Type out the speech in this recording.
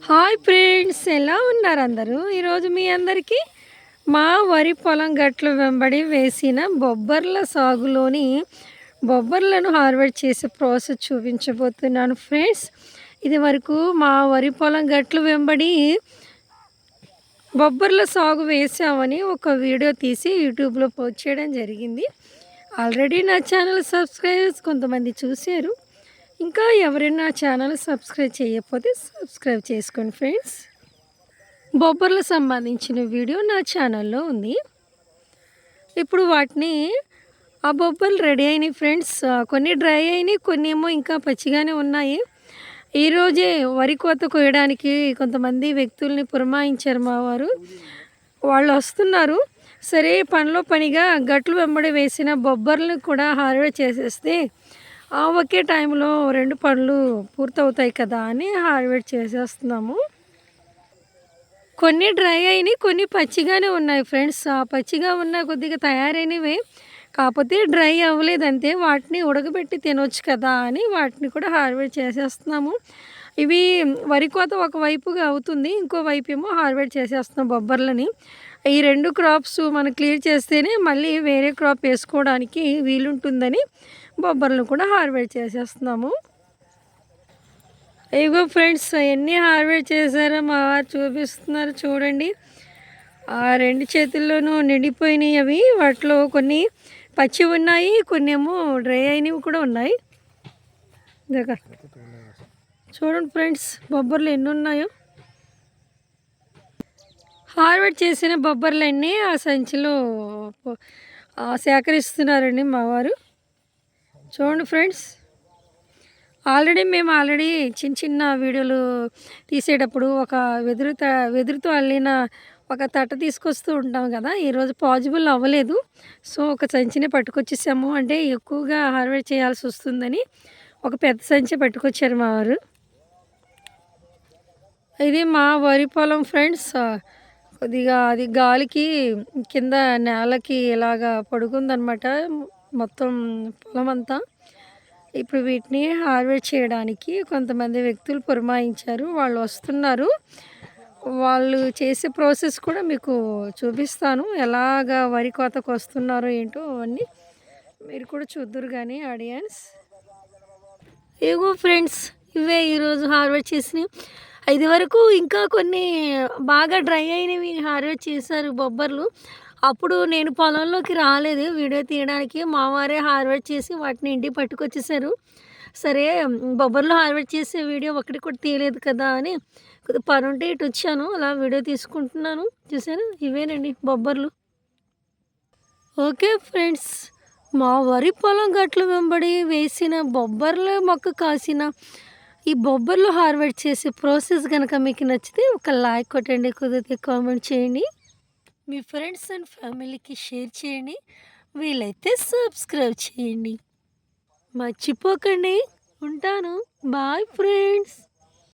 Hi friends ఎలా ఉన్నారు అందరూ? ఈరోజు మీ అందరికీ మా వరి పొలం గట్లు వెంబడి వేసిన బొబ్బర్ల సాగులోని బొబ్బర్లను హార్వెస్ట్ చేసే ప్రాసెస్ చూపించబోతున్నాను ఫ్రెండ్స్. ఇది వరకు మా వరి పొలం గట్లు వెంబడి బొబ్బర్ల సాగు వేసామని ఒక వీడియో తీసి యూట్యూబ్లో పోస్ట్ చేయడం జరిగింది. ఆల్రెడీ నా ఛానల్ సబ్స్క్రైబర్స్ కొంతమంది చూశారు. ఇంకా ఎవరైనా ఛానల్ సబ్స్క్రైబ్ చేయకపోతే సబ్స్క్రైబ్ చేసుకోండి ఫ్రెండ్స్. బొబ్బర్లకు సంబంధించిన వీడియో నా ఛానల్లో ఉంది. ఇప్పుడు వాటిని ఆ బొబ్బర్లు రెడీ అయినాయి ఫ్రెండ్స్. కొన్ని డ్రై అయినాయి కొన్ని ఏమో ఇంకా పచ్చిగానే ఉన్నాయి. ఈరోజే వరి కోత కోయడానికి కొంతమంది వ్యక్తుల్ని పురమాయించారు మా వారు. వాళ్ళు వస్తున్నారు. సరే పనిలో పనిగా గట్లు వెంబడి వేసిన బొబ్బర్లు కూడా హార్వెస్ట్ చేసేస్తే ఆ ఒకే టైంలో రెండు పనులు పూర్తవుతాయి కదా అని హార్వెస్ట్ చేసేస్తున్నాము. కొన్ని డ్రై అయినాయి కొన్ని పచ్చిగానే ఉన్నాయి ఫ్రెండ్స్. ఆ పచ్చిగా ఉన్న కొద్దిగా తయారైనవే. కాకపోతే డ్రై అవ్వలేదు అంతే. వాటిని ఉడకబెట్టి తినొచ్చు కదా అని వాటిని కూడా హార్వెస్ట్ చేసేస్తున్నాము. ఇవి వరి కోత ఒకవైపుగా అవుతుంది ఇంకో వైపు ఏమో హార్వెస్ట్ చేసేస్తున్నాం బొబ్బర్లని. ఈ రెండు క్రాప్స్ మనం క్లియర్ చేస్తేనే మళ్ళీ వేరే క్రాప్ వేసుకోవడానికి వీలుంటుందని బొబ్బర్లను కూడా హార్వెస్ట్ చేసేస్తున్నాము. ఇగో ఫ్రెండ్స్ అవన్నీ హార్వెస్ట్ చేశారో మా వారు చూపిస్తున్నారు చూడండి. ఆ రెండు చేతుల్లోనూ నిండిపోయినాయి అవి. వాటిలో కొన్ని పచ్చి ఉన్నాయి కొన్ని ఏమో డ్రై అయినవి కూడా ఉన్నాయి. దగ్గర చూడండి ఫ్రెండ్స్ బొబ్బర్లు ఎన్ని ఉన్నాయో. హార్వెస్ట్ చేసిన బొబ్బర్లన్నీ ఆ సంచిలో సేకరిస్తున్నారండి మా వారు. చూడండి ఫ్రెండ్స్. ఆల్రెడీ మేము ఆల్రెడీ చిన్న చిన్న వీడియోలు తీసేటప్పుడు ఒక వెదురు త వెదురుతో అల్లిన ఒక తట్ట తీసుకొస్తూ ఉంటాం కదా. ఈరోజు పాజిబుల్ అవ్వలేదు. సో ఒక సంచిని పట్టుకొచ్చేసాము. అంటే ఎక్కువగా హార్వెస్ట్ చేయాల్సి వస్తుందని ఒక పెద్ద సంచి పట్టుకొచ్చారు మా వారు. ఇది మా వరి పొలం ఫ్రెండ్స్. కొద్దిగా అది గాలికి కింద నేలకి ఇలాగా పడుకుందనమాట. మొత్తం పొలం అంతా ఇప్పుడు వీటిని హార్వెస్ట్ చేయడానికి కొంతమంది వ్యక్తులు పురమాయించారు. వాళ్ళు వస్తున్నారు. వాళ్ళు చేసే ప్రాసెస్ కూడా మీకు చూపిస్తాను. ఎలాగ వరి కోతకు వస్తున్నారో ఏంటో అవన్నీ మీరు కూడా చూద్దరు కానీ ఆడియన్స్. ఏగో ఫ్రెండ్స్ ఇవే ఈరోజు హార్వెస్ట్ చేసినవి. ఇది వరకు ఇంకా కొన్ని బాగా డ్రై అయినవి హార్వెస్ట్ చేశారు బొబ్బర్లు. అప్పుడు నేను పొలంలోకి రాలేదు. వీడియో తీయడానికి మా వారే హార్వెస్ట్ చేసి వాటిని ఇంటికి పట్టుకొచ్చేసారు. సరే బొబ్బర్లు హార్వెస్ట్ చేసే వీడియో ఒకటి కూడా తీయలేదు కదా అని కొద్దిగా పని ఉంటే ఇటు వచ్చాను. అలా వీడియో తీసుకుంటున్నాను. చూసాను ఇవేనండి బొబ్బర్లు. ఓకే ఫ్రెండ్స్ మా వరి పొలం గట్ల వెంబడి వేసిన బొబ్బర్ల మొక్క కాసిన ఈ బొబ్బర్లు హార్వెస్ట్ చేసే ప్రాసెస్ కనుక మీకు నచ్చితే ఒక లైక్ కొట్టండి కుదిరితే కామెంట్ చేయండి. మీ ఫ్రెండ్స్ అండ్ ఫ్యామిలీకి షేర్ చేయండి. వీలైతే సబ్స్క్రైబ్ చేయండి. మర్చిపోకండి. ఉంటాను. Bye friends.